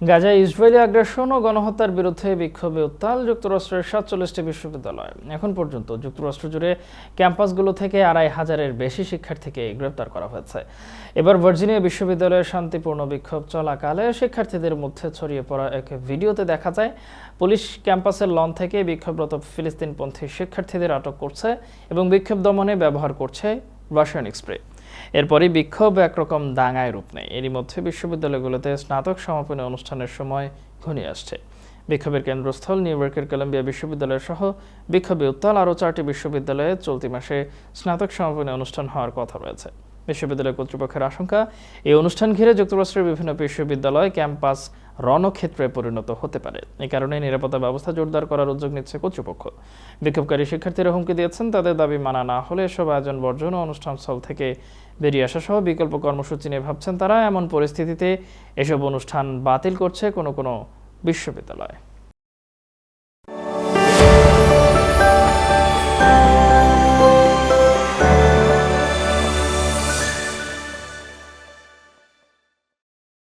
গাজায় ইসরায়েলি আগ্রাসন ও গণহত্যার বিরুদ্ধে বিক্ষোভে উত্তাল যুক্তরাষ্ট্রের সাতচল্লিশটি বিশ্ববিদ্যালয়। এখন পর্যন্ত যুক্তরাষ্ট্র জুড়ে ক্যাম্পাসগুলো থেকে আড়াই হাজারের বেশি শিক্ষার্থীকে গ্রেপ্তার করা হয়েছে। এবার ভার্জিনিয়া বিশ্ববিদ্যালয়ে শান্তিপূর্ণ বিক্ষোভ চলাকালে শিক্ষার্থীদের মধ্যে ছড়িয়ে পড়া এক ভিডিওতে দেখা যায়, পুলিশ ক্যাম্পাসের লন থেকে বিক্ষোভরত ফিলিস্তিনপন্থী শিক্ষার্থীদের আটক করছে এবং বিক্ষোভ দমনে ব্যবহার করছে রাসায়নিক স্প্রে এরপরই বিক্ষোভ একরকম দাঙ্গায় রূপ নেয়। এরই মধ্যে বিশ্ববিদ্যালয়গুলোতে স্নাতক সমাপনী অনুষ্ঠানের সময় ঘনিয়ে আসছে। বিক্ষোভের কেন্দ্রস্থল নিউ ইয়র্কের কলম্বিয়া বিশ্ববিদ্যালয় সহ বিক্ষোভে উত্তাল আরও চারটি বিশ্ববিদ্যালয়ে চলতি মাসে স্নাতক সমাপনী অনুষ্ঠান হওয়ার কথা রয়েছে। বিশ্ববিদ্যালয় কর্তৃপক্ষের আশঙ্কা, এই অনুষ্ঠান ঘিরে যুক্তরাষ্ট্রের বিভিন্ন বিশ্ববিদ্যালয় ক্যাম্পাস রণক্ষেত্রে পরিণত হতে পারে। এ কারণে নিরাপত্তা ব্যবস্থা জোরদার করার উদ্যোগ নিচ্ছে কর্তৃপক্ষ। বিক্ষোভকারী শিক্ষার্থীরা হুমকি দিয়েছেন, তাদের দাবি মানা না হলে এসব আয়োজন, বর্জন ও অনুষ্ঠানস্থল থেকে বেরিয়ে আসা সহ বিকল্প কর্মসূচি নিয়ে ভাবছেন তারা। এমন পরিস্থিতিতে এসব অনুষ্ঠান বাতিল করছে কোনো কোনো বিশ্ববিদ্যালয়।